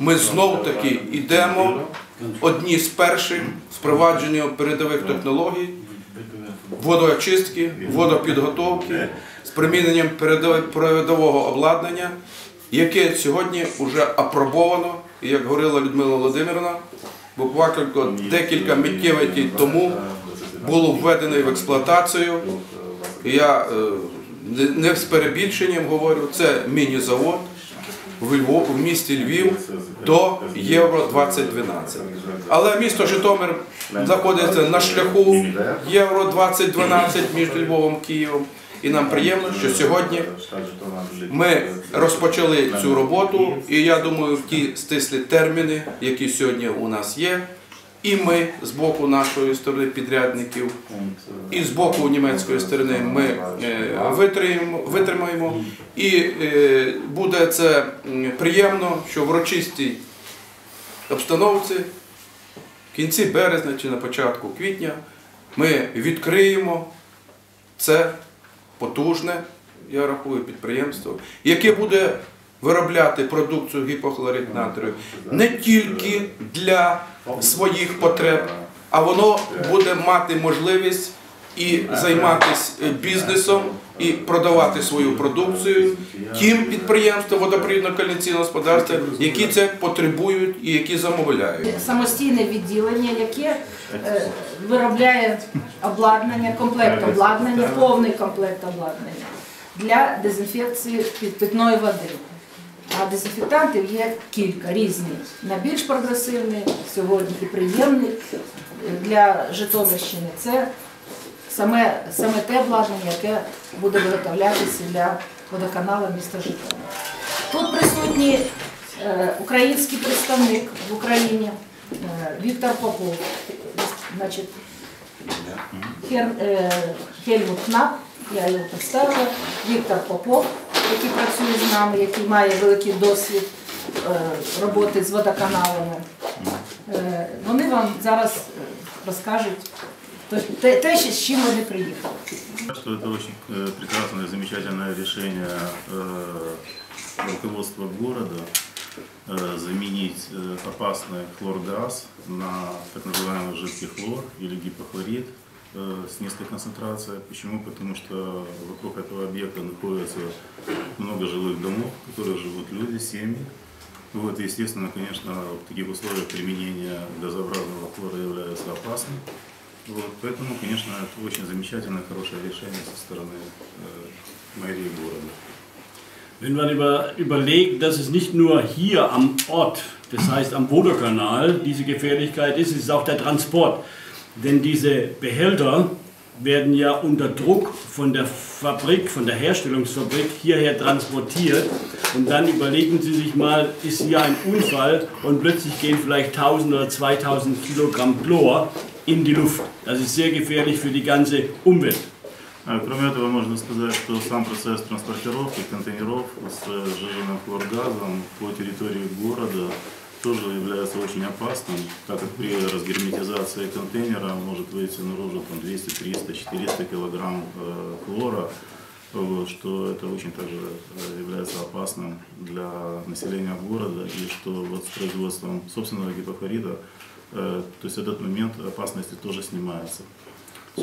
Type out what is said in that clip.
ми знов таки йдемо одні з перших впровадження передових технологій, водоочистки, водопідготовки з приміненням передового обладнання, яке сьогодні вже апробовано, як говорила Людмила Володимирівна, буквально декілька миттєвостей тому було введено в експлуатацію. Я е, не з перебільшенням говорю, це міні-завод в, Львов, в місті Львів до Євро 2012. Але місто Житомир знаходиться на шляху Євро 2012 між Львовом і Києвом. І нам приємно, що сьогодні ми розпочали цю роботу, і я думаю, в ті стислі терміни, які сьогодні у нас є, і ми з боку нашої сторони підрядників, і з боку німецької сторони ми е, витримаємо, витримаємо. І е, буде це приємно, що в урочистій обстановці в кінці березня чи на початку квітня ми відкриємо це потужне, я рахую, підприємство, яке буде виробляти продукцію гіпохлорид натрію не тільки для своїх потреб, а воно буде мати можливість і займатися бізнесом, і продавати свою продукцію тим підприємствам водопровідно-каналізаційного господарства, які це потребують і які замовляють. самостійне відділення, яке е, виробляє обладнання, комплект обладнання, повний комплект обладнання для дезінфекції питної води. А дезінфектантів є кілька різні. Найбільш прогресивний сьогодні і приємний для Житомирщини. Це саме, саме те обладнання, яке буде виготовлятися для водоканалу міста Житомир. Тут присутній е, український представник в Україні е, Віктор Попов, значить, Хер, е, Хельмут Кнап, я його представила, Віктор Попов, який працює з нами, який має великий досвід е, роботи з водоканалами. Е, Вони вам зараз е, розкажуть те- те, те, з чим вони приїхали. Что это очень э, прекрасное, замечательное решение э, руководства города э, заменить э, опасный хлоргаз на так называемый жидкий хлор или гипохлорид э, с низкой концентрацией. Почему? Потому что вокруг этого объекта находится много жилых домов, в которых живут люди, семьи. Вот, естественно, конечно, в таких условиях применение газообразного хлора является опасным. Вот, поэтому, конечно, это очень замечательное, хорошее решение со стороны э, мэрии города. Wenn man über, überlegt, dass es nicht nur hier am Ort, das heißt am Boderkanal, diese Gefährlichkeit ist, es ist auch der Transport. Denn diese Behälter werden ja unter Druck von der Fabrik, von der Herstellungsfabrik hierher transportiert. Und dann überlegen Sie sich mal, ist hier ein Unfall und plötzlich gehen vielleicht 1000 oder 2000 Kilogramm Chlor in die Luft. Das ist sehr gefährlich für die ganze Umwelt. А, Кроме этого, можно сказать, что сам процесс транспортировки контейнеров с э, сжиженным хлоргазом по территории города тоже является очень опасным, так как при разгерметизации контейнера может выйти наружу там, 200, 300, 400 килограмм э, хлора, что это очень также э, является опасным для населения города, и что вот с производством собственного гипохлорида, э, то есть этот момент опасности тоже снимается.